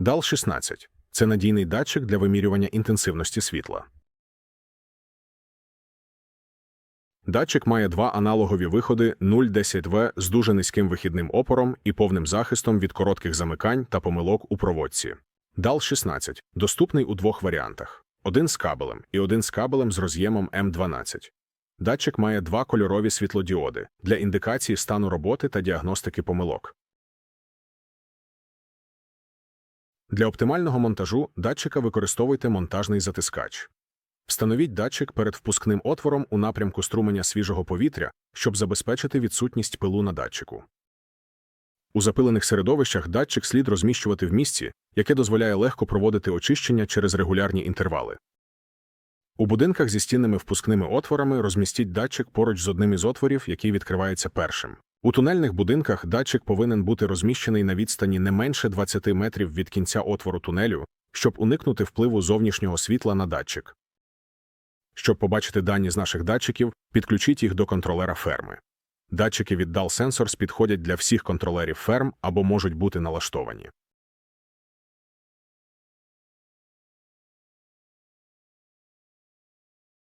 DAL-16 – це надійний датчик для вимірювання інтенсивності світла. Датчик має два аналогові виходи 010В з дуже низьким вихідним опором і повним захистом від коротких замикань та помилок у проводці. DAL-16 доступний у двох варіантах: один з кабелем і один з кабелем з роз'ємом М12. Датчик має два кольорові світлодіоди для індикації стану роботи та діагностики помилок. Для оптимального монтажу датчика використовуйте монтажний затискач. Встановіть датчик перед впускним отвором у напрямку струменя свіжого повітря, щоб забезпечити відсутність пилу на датчику. У запилених середовищах датчик слід розміщувати в місці, яке дозволяє легко проводити очищення через регулярні інтервали. У будинках зі стінними впускними отворами розмістіть датчик поруч з одним із отворів, який відкривається першим. У тунельних будинках датчик повинен бути розміщений на відстані не менше 20 метрів від кінця отвору тунелю, щоб уникнути впливу зовнішнього світла на датчик. Щоб побачити дані з наших датчиків, підключіть їх до контролера ферми. Датчики від DAL Sensors підходять для всіх контролерів ферм або можуть бути налаштовані.